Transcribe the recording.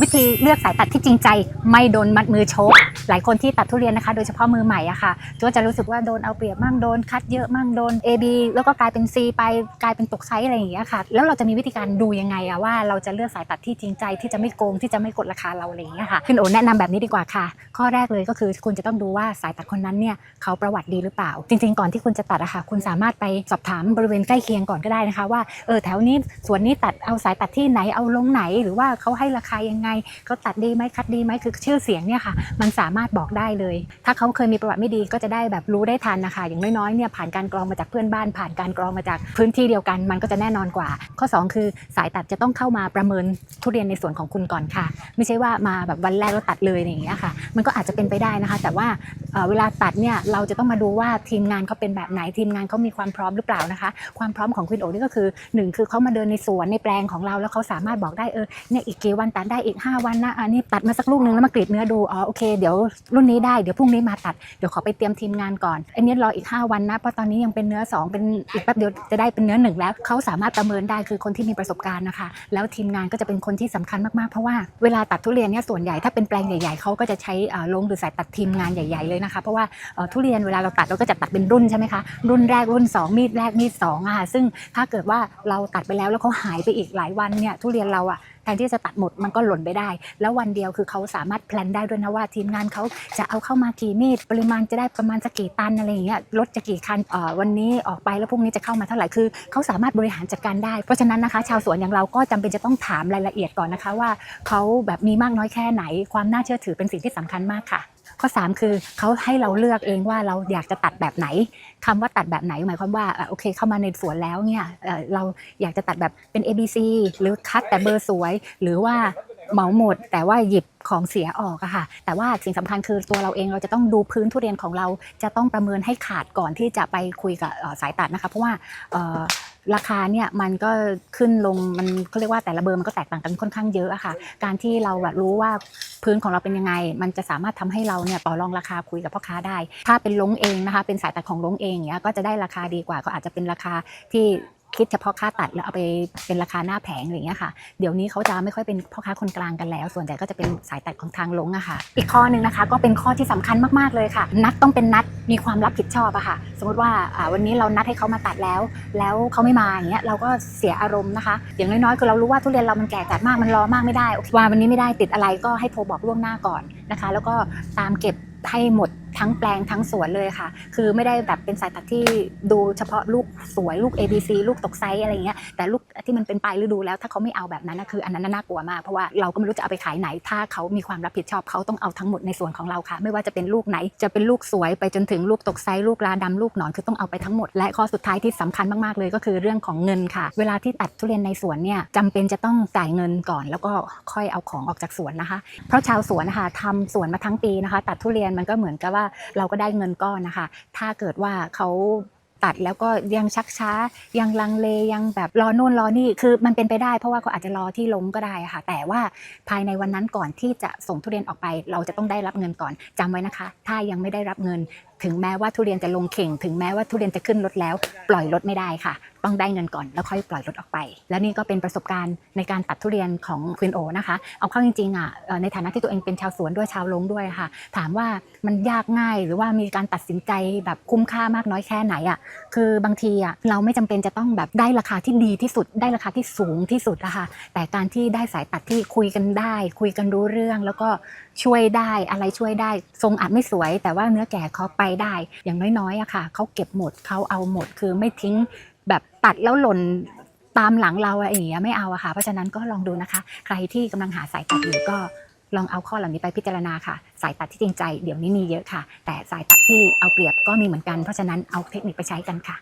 วิธีเลือกสายตัดที่จริงใจ ไม่โดนมัดมือโชก หลายคนที่ตัดทุเรียนนะคะ โดยเฉพาะมือใหม่อะค่ะก็จะรู้สึกว่าโดนเอาเปรียบมั่งโดนคัดเยอะมั่งโดน A B แล้วก็กลายเป็น C ไปกลายเป็นตกไซส์อะไรอย่างเงี้ยค่ะ แล้วเราจะมีวิธีการดูยังไงอะว่าเราจะเลือกสายตัดที่จริงใจที่จะไม่โกงที่จะไม่กดราคาเราอะไรอย่างเงี้ยค่ะคุณโอแนะนำแบบนี้ดีกว่าค่ะ ข้อแรกเลยก็คือคุณจะต้องดูว่าสายตัดคนนั้นเนี่ยเขาประวัติดีหรือเปล่า จริง ๆ ก่อนที่คุณจะตัดอะค่ะคุณสามารถไปสอบถามบริเวณใกล้เคียงก่อนก็ได้นะคะว่าเออแถวนี้ส่วนนี้ตัดเอาสายตัดที่ไหนเอาลงไหน หรือว่าเขาให้ราคายังไงเขาตัดดีไหมคัดดีไหมคือชื่อเสียงเนี่ยค่ะมันสามารถบอกได้เลย ถ้าเขาเคยมีประวัติไม่ดีก็จะได้แบบรู้ได้ทันนะคะ อย่างน้อยๆเนี่ยผ่านการกรองมาจากเพื่อนบ้าน ผ่านการกรองมาจากพื้นที่เดียวกัน มันก็จะแน่นอนกว่า ข้อ 2 คือสายตัดจะต้องเข้ามาประเมินทุเรียนในส่วนของคุณก่อนค่ะ ไม่ใช่ว่ามาแบบวันแรกแล้วตัดเลยอย่างเงี้ยค่ะ มันก็อาจจะเป็นไปได้นะคะ แต่ว่าเวลาตัดเนี่ยเราจะต้องมาดูว่าทีมงานเขาเป็นแบบไหนทีมงานเขามีความพร้อมหรือเปล่านะคะ ความพร้อมของคุณโอนี่ก็คือหนึ่งคือเขามาเดินในสวนในแปลงของเราแล้วเขาสามารถบอกได้เออเนี่ยอีกกี่วันตัดได้อีก 5 วันนะอันนี้ตัดมาสักลูกนึงแล้วมากรีดเนื้อดูอ๋อโอเคเดี๋ยวรุ่นนี้ได้เดี๋ยวพรุ่งนี้มาตัดเดี๋ยวขอไปเตรียมทีมงานก่อนอันนี้รออีก 5 วันนะเพราะตอนนี้ยังเป็นเนื้อ 2 เป็นอีกแป๊บเดียวจะได้เป็นเนื้อหนึ่งแล้วเขาสามารถประเมินได้คือคนที่มีประสบการณ์นะคะ แล้วทีมงานก็จะเป็นคนที่สำคัญมากๆเพราะว่าเวลาตัดทุเรียนเนี่ยส่วนใหญ่ถ้าเป็นแปลงใหญ่ๆเขาก็จะใช้ลงหรือสายตัดทีมงานใหญ่ๆเลยนะคะเพราะว่าทุเรียนเวลาเราตัดเราก็จะตัดเป็นรุ่นใช่ไหมคะรุ่นแรกรุ่น 2 มีดแรกมีดสองอะค่ะซึ่งถ้าเกิดว่าเราตัดไปแล้วแล้วเขาหายไปอีกหลายวันเนี่ยทุเรียนเราอะแทนที่จะตัดหมดมันก็หล่นไปได้ แล้ววันเดียวคือเขาสามารถแพลนได้ด้วยนะว่าทีมงานเขาจะเอาเข้ามากี่มีดปริมาณจะได้ประมาณสักกี่ตันอะไรอย่างเงี้ยรถจะกี่คันวันนี้ออกไปแล้วพรุ่งนี้จะเข้ามาเท่าไหร่คือเขาสามารถบริหารจัดการได้ เพราะฉะนั้นนะคะ ชาวสวนอย่างเราก็จำเป็นจะต้องถามรายละเอียดก่อนนะคะว่าเขาแบบมีมากน้อยแค่ไหน ความน่าเชื่อถือเป็นสิ่งที่สำคัญมากค่ะ ข้อ 3 คือเขาให้เราเลือกเองว่าเราอยากจะตัดแบบไหนคำว่าตัดแบบไหนหมายความว่าโอเคเข้ามาในสวนแล้วเนี่ยเราอยากจะตัดแบบเป็น A B C หรือคัดแต่เบอร์สวย หรือว่าเหมาหมด แต่ว่าหยิบของเสียออกอะค่ะ แต่ว่าสิ่งสำคัญคือตัวเราเองเราจะต้องดูพื้นทุเรียนของเราจะต้องประเมินให้ขาดก่อนที่จะไปคุยกับสายตัดนะคะ เพราะว่า ราคาเนี่ยมันก็ขึ้นลงมันเขาเรียกว่าแต่ละเบอร์มันก็แตกต่างกันค่อนข้างเยอะอะค่ะ การที่เราแบบรู้ว่าพื้นของเราเป็นยังไง มันจะสามารถทำให้เราเนี่ยต่อรองราคาคุยกับพ่อค้าได้ ถ้าเป็นลงเองนะคะ เป็นสายตัดของลงเองเนี้ยก็จะได้ราคาดีกว่าก็อาจจะเป็นราคาที่ คิดเฉพาะค่าตัดแล้วเอาไปเป็นราคาหน้าแผงอะไรอย่างเงี้ยค่ะ เดี๋ยวนี้เขาจะไม่ค่อยเป็นพ่อค้าคนกลางกันแล้ว ส่วนใหญ่ก็จะเป็นสายตัดของทางลงอะค่ะ อีกข้อหนึ่งนะคะ ก็เป็นข้อที่สำคัญมากๆเลยค่ะ นัดต้องเป็นนัดมีความรับผิดชอบอะค่ะ สมมติว่าอ่าวันนี้เรานัดให้เขามาตัดแล้ว แล้วเขาไม่มาอย่างเงี้ยเราก็เสียอารมณ์นะคะ อย่างน้อยๆคือเรารู้ว่าทุเรียนเรามันแก่จัดมากมันรอมากไม่ได้ว่าวันนี้ไม่ได้ติดอะไรก็ให้โทรบอกล่วงหน้าก่อนนะคะ แล้วก็ตามเก็บให้หมด ทั้งแปลงทั้งสวนเลยค่ะ คือไม่ได้แบบเป็นสายตัดที่ดูเฉพาะลูกสวยลูก A B C ลูกตกไซส์อะไรอย่างเงี้ยแต่ลูก ที่มันเป็นปลายฤดูแล้วถ้าเขาไม่เอาแบบนั้นนะคืออันนั้นน่ากลัวมากเพราะว่าเราก็ไม่รู้จะเอาไปขายไหน ถ้าเขามีความรับผิดชอบเขาต้องเอาทั้งหมดในส่วนของเราค่ะ ไม่ว่าจะเป็นลูกไหน จะเป็นลูกสวยไปจนถึงลูกตกไซส์ลูกราดำลูกหนอนคือต้องเอาไปทั้งหมด และข้อสุดท้ายที่สำคัญมากๆเลยก็คือเรื่องของเงินค่ะ เวลาที่ตัดทุเรียนในสวนเนี่ยจำเป็นจะต้องจ่ายเงินก่อน แล้วก็ค่อยเอาของออกจากสวนนะคะ เพราะชาวสวนนะคะทำสวนมาทั้งปีนะคะ ตัดทุเรียนมันก็เหมือนกับว่าเราก็ได้เงินก้อนนะคะ ถ้าเกิดว่าเขา ตัดแล้วก็ยังชักช้า ยังลังเลยังแบบรอโน่นรอนี่คือมันเป็นไปได้ เพราะว่าเขาอาจจะรอที่ล้มก็ได้ค่ะ แต่ว่าภายในวันนั้นก่อนที่จะส่งทุเรียนออกไป เราจะต้องได้รับเงินก่อนจำไว้นะคะ ถ้ายังไม่ได้รับเงิน ถึงแม้ว่าทุเรียนจะลงเข่ง ถึงแม้ว่าทุเรียนจะขึ้นรถแล้ว ปล่อยรถไม่ได้ค่ะ ต้องได้เงินก่อนแล้วค่อยปล่อยรถออกไป และนี่ก็เป็นประสบการณ์ในการตัดทุเรียนของควินโอนะคะเอาเข้าจริงๆอะในฐานะที่ตัวเองเป็นชาวสวนด้วยชาวลงด้วยค่ะ ถามว่ามันยากง่ายหรือว่ามีการตัดสินใจแบบคุ้มค่ามากน้อยแค่ไหนอะคือบางทีอะเราไม่จำเป็นจะต้องแบบได้ราคาที่ดีที่สุด ได้ราคาที่สูงที่สุดนะคะแต่การที่ได้สายตัดที่คุยกันได้ คุยกันรู้เรื่องแล้วก็ช่วยได้อะไรช่วยได้ ทรงอาจไม่สวย แต่ว่าเนื้อแก่เขาไปได้ อย่างน้อยๆอะค่ะเขาเก็บหมดเขาเอาหมดคือไม่ทิ้งแบบตัดแล้วหล่นตามหลังเราอะไรอย่างเงี้ยไม่เอาอะค่ะเพราะฉะนั้นก็ลองดูนะคะ ใครที่กำลังหาสายตัดอยู่ก็ลองเอาข้อเหล่านี้ไปพิจารณาค่ะ สายตัดที่จริงใจเดี๋ยวนี้มีเยอะค่ะ แต่สายตัดที่เอาเปรียบก็มีเหมือนกันเพราะฉะนั้นเอาเทคนิคไปใช้กันค่ะ